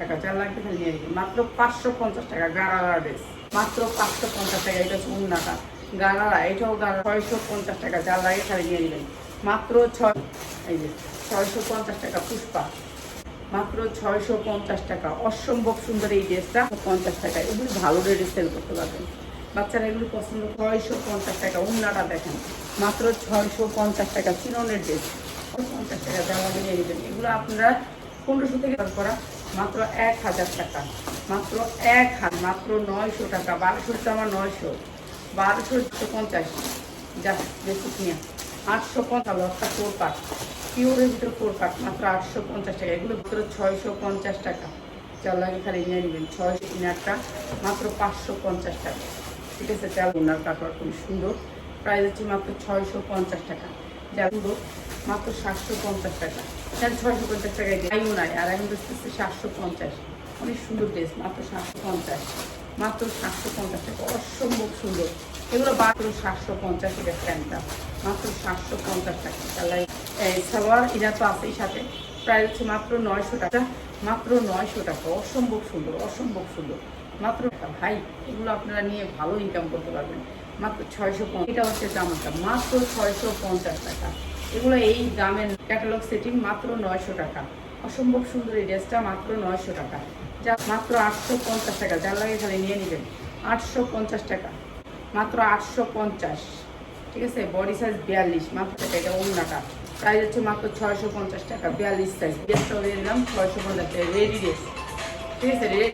Dress অসম্ভব সুন্দর এই ড্রেসটা। পঞ্চাশ টাকা। এগুলি ভালো রেটে সেল করতে পারবেন। বাচ্চারা এগুলি পছন্দ ছয়শো পঞ্চাশ টাকা উন্নাটা দেখেন। মাত্র ছয়শো পঞ্চাশ টাকা চিরনের ড্রেস। পঞ্চাশ টাকা দেওয়া নিয়ে নেবেন এগুলো আপনারা পনেরোশো থেকে করা মাত্র এক হাজার টাকা। মাত্র এক হাজার মাত্র নয়শো টাকা, বারোশো টাকা নয়শো, বারোশো পঞ্চাশ। যা বেশি নিয়ে। আটশো পঞ্চাশ একটা ফোর পাট পিওরের ভিতরে ফোর পাট মাত্র আটশো পঞ্চাশ টাকা। এগুলো ভিতরে ছয়শো পঞ্চাশ টাকা। চাল লাগে খালি নিয়ে নেবেন। ছয়শো ইনারটা মাত্র পাঁচশো পঞ্চাশ টাকা। ঠিক আছে, চাল। ওনার কাপড় খুব সুন্দর। প্রাইস হচ্ছে মাত্র ছয়শো পঞ্চাশ টাকা। যাগুলো মাত্র সাতশো পঞ্চাশ টাকা। তাহলে ছয়শো পঞ্চাশ টাকায় আইও নাই, আর এখন দেখতেছি সাতশো পঞ্চাশ। অনেক সুন্দর ড্রেস মাত্র সাতশো পঞ্চাশ। মাত্র সাতশো পঞ্চাশ টাকা, অসম্ভব সুন্দর। এগুলো মাত্র সাতশো পঞ্চাশ এটা প্যান্টটা। মাত্র সাতশো পঞ্চাশ টাকা। সালোয়ার, এটা তো আছেই সাথে। প্রায় হচ্ছে মাত্র নয়শো টাকা। মাত্র নয়শো টাকা। অসম্ভব সুন্দর অসম্ভব সুন্দর। মাত্র ভাই, এগুলো আপনারা নিয়ে ভালো ইনকাম করতে পারবেন। মাত্র ছয়শো এটা হচ্ছে জামাটা। মাত্র ছয়শো পঞ্চাশ টাকা। এগুলো এই দামের ক্যাটালগ সেটিং মাত্র নয়শো টাকা। অসম্ভব সুন্দর এই ড্রেসটা মাত্র নয়শো টাকা। যা মাত্র আটশো পঞ্চাশ টাকা। যার লাগে খালি নিয়ে নেবেন। আটশো পঞ্চাশ টাকা। মাত্র আটশো পঞ্চাশ। ঠিক আছে? বডি সাইজ বিয়াল্লিশ। মাত্র টাকা। এটা অন্যটা প্রাইস হচ্ছে মাত্র ছয়শো পঞ্চাশ টাকা, বিয়াল্লিশ সাইজ ড্রেসটাও দিয়ে দিলাম ছয়শো পঞ্চাশ টাকা রেডি ড্রেস ঠিক আছে